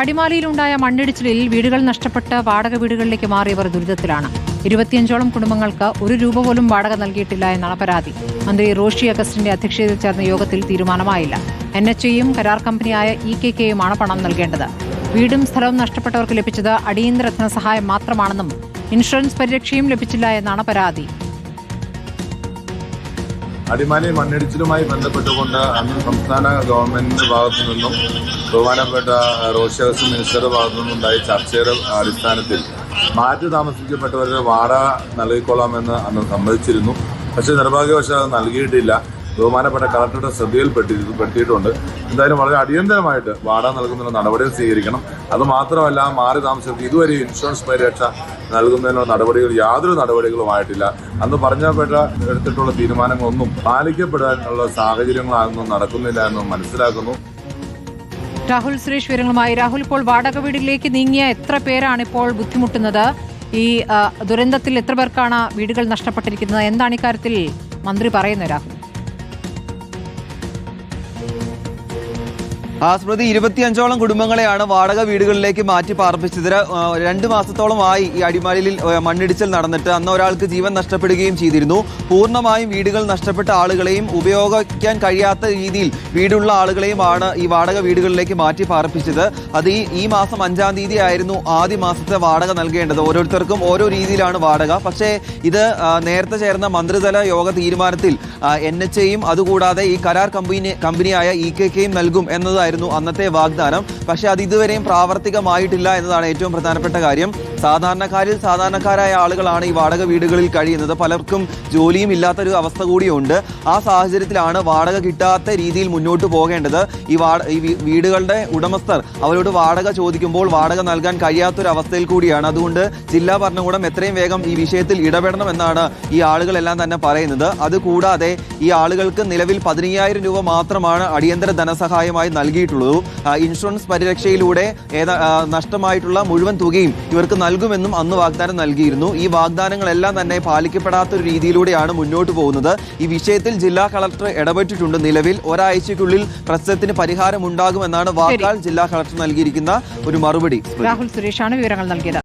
അടിമാലിയിലുണ്ടായ മണ്ണിടിച്ചിലിൽ വീടുകൾ നഷ്ടപ്പെട്ട് വാടക വീടുകളിലേക്ക് മാറിയവർ ദുരിതത്തിലാണ്. ഇരുപത്തിയഞ്ചോളം കുടുംബങ്ങൾക്ക് ഒരു രൂപ പോലും വാടക നൽകിയിട്ടില്ല എന്നാണ് പരാതി. മന്ത്രി റോഷി അഗസ്റ്റിന്റെ അധ്യക്ഷതയിൽ ചേർന്ന യോഗത്തിൽ തീരുമാനമായില്ല. എൻ എച്ച് എയും കരാർ കമ്പനിയായ ഇ കെ കെയുമാണ് പണം നൽകേണ്ടത്. വീടും സ്ഥലവും നഷ്ടപ്പെട്ടവർക്ക് ലഭിച്ചത് അടിയന്തര ധനസഹായം മാത്രമാണെന്നും ഇൻഷുറൻസ് പരിരക്ഷയും ലഭിച്ചില്ല എന്നാണ് പരാതി. അടിമാലി മണ്ണിടിച്ചിലുമായി ബന്ധപ്പെട്ടുകൊണ്ട് അന്ന് സംസ്ഥാന ഗവൺമെന്റിന്റെ ഭാഗത്തു നിന്നും ബഹുമാനപ്പെട്ട റോഷസ് മിനിസ്റ്ററുടെ ഭാഗത്തു നിന്നുണ്ടായ ചർച്ചയുടെ അടിസ്ഥാനത്തിൽ മാറ്റി താമസിക്കപ്പെട്ടവരുടെ വാടക നൽകിക്കൊള്ളാമെന്ന് അന്ന് സമ്മതിച്ചിരുന്നു. പക്ഷേ നിർഭാഗ്യവശാൽ അത് നൽകിയിട്ടില്ല. ബഹുമാനപ്പെട്ട കളക്ടറുടെ ശ്രദ്ധയിൽപ്പെട്ടി പെട്ടിയിട്ടുണ്ട്. എന്തായാലും വളരെ അടിയന്തരമായിട്ട് വാടക നൽകുന്നതിന് നടപടികൾ സ്വീകരിക്കണം. അത് മാത്രമല്ല മാറി താമസിച്ചവർക്ക് ഇതുവരെ ഇൻഷുറൻസ് പരിരക്ഷ നൽകുന്നതിനുള്ള നടപടികൾ യാതൊരു നടപടികളുമായിട്ടില്ല. അന്ന് പറഞ്ഞപ്പെട്ട എടുത്തിട്ടുള്ള തീരുമാനങ്ങളൊന്നും പാലിക്കപ്പെടാനുള്ള സാഹചര്യങ്ങളാണെന്നും നടക്കുന്നില്ല എന്നും മനസ്സിലാക്കുന്നു. രാഹുൽ സുരേഷ് വിവരങ്ങളുമായി രാഹുൽ ഇപ്പോൾ വാടക വീടിലേക്ക് നീങ്ങിയ എത്ര പേരാണ് ഇപ്പോൾ ബുദ്ധിമുട്ടുന്നത്? ഈ ദുരന്തത്തിൽ എത്ര പേർക്കാണ് വീടുകൾ നഷ്ടപ്പെട്ടിരിക്കുന്നത്? എന്താണ് ഇക്കാര്യത്തിൽ മന്ത്രി പറയുന്നത് രാഹുൽ? ആ സ്മൃതി ഇരുപത്തിയഞ്ചോളം കുടുംബങ്ങളെയാണ് വാടക വീടുകളിലേക്ക് മാറ്റി പാർപ്പിച്ചത് രണ്ടു മാസത്തോളമായി ഈ അടിമാലിയിൽ മണ്ണിടിച്ചിൽ നടന്നിട്ട് അന്ന് ഒരാൾക്ക് ജീവൻ നഷ്ടപ്പെടുകയും ചെയ്തിരുന്നു. പൂർണമായും വീടുകൾ നഷ്ടപ്പെട്ട ആളുകളെയും ഉപയോഗിക്കാൻ കഴിയാത്ത രീതിയിൽ വീടുള്ള ആളുകളെയുമാണ് ഈ വാടക വീടുകളിലേക്ക് മാറ്റി പാർപ്പിച്ചത്. അത് ഈ ഈ മാസം അഞ്ചാം തീയതി ആയിരുന്നു ആദ്യ മാസത്തെ വാടക നൽകേണ്ടത്. ഓരോരുത്തർക്കും ഓരോ രീതിയിലാണ് വാടക. പക്ഷേ ഇത് നേരത്തെ ചേർന്ന മന്ത്രിതല യോഗ തീരുമാനത്തിൽ എൻ എച്ച് എയും അതുകൂടാതെ ഈ കരാർ കമ്പനി കമ്പനിയായ ഇ കെ കെയും നൽകും എന്നതായിരുന്നു അന്നത്തെ വാഗ്ദാനം. പക്ഷേ അത് ഇതുവരെയും പ്രാവർത്തികമായിട്ടില്ല എന്നതാണ് ഏറ്റവും പ്രധാനപ്പെട്ട കാര്യം. സാധാരണക്കാരിൽ സാധാരണക്കാരായ ആളുകളാണ് ഈ വാടക വീടുകളിൽ കഴിയുന്നത്. പലർക്കും ജോലിയും ഇല്ലാത്തൊരു അവസ്ഥ കൂടിയുണ്ട്. ആ സാഹചര്യത്തിലാണ് വാടക കിട്ടാത്ത രീതിയിൽ മുന്നോട്ട് പോകേണ്ടത്. ഈ വാട ഈ വീടുകളുടെ ഉടമസ്ഥർ അവരോട് വാടക ചോദിക്കുമ്പോൾ വാടക നൽകാൻ കഴിയാത്തൊരവസ്ഥയിൽ കൂടിയാണ്. അതുകൊണ്ട് ജില്ലാ ഭരണകൂടം എത്രയും വേഗം ഈ വിഷയത്തിൽ ഇടപെടണം എന്നാണ് ഈ ആളുകളെല്ലാം തന്നെ പറയുന്നത്. അതുകൂടാതെ ഈ ആളുകൾക്ക് നിലവിൽ പതിനയ്യായിരം രൂപ മാത്രമാണ് അടിയന്തര ധനസഹായമായി നൽകിയിട്ടുള്ളത്. ആ, ഇൻഷുറൻസ് പരിരക്ഷയിലൂടെ നഷ്ടമായിട്ടുള്ള മുഴുവൻ തുകയും ഇവർക്ക് നൽകുമെന്നും അന്ന് വാഗ്ദാനം നൽകിയിരുന്നു. ഈ വാഗ്ദാനങ്ങളെല്ലാം തന്നെ പാലിക്കപ്പെടാത്ത ഒരു രീതിയിലൂടെയാണ് മുന്നോട്ട് പോകുന്നത്. ഈ വിഷയത്തിൽ ജില്ലാ കളക്ടർ ഇടപെട്ടിട്ടുണ്ട്. നിലവിൽ ഒരാഴ്ചയ്ക്കുള്ളിൽ പ്രശ്നത്തിന് പരിഹാരമുണ്ടാകുമെന്നാണ് വാക്കാൽ ജില്ലാ കളക്ടർ നൽകിയിരിക്കുന്ന ഒരു മറുപടി. രാഹുൽ സുരേഷാണ് വിവരങ്ങൾ നൽകിയത്.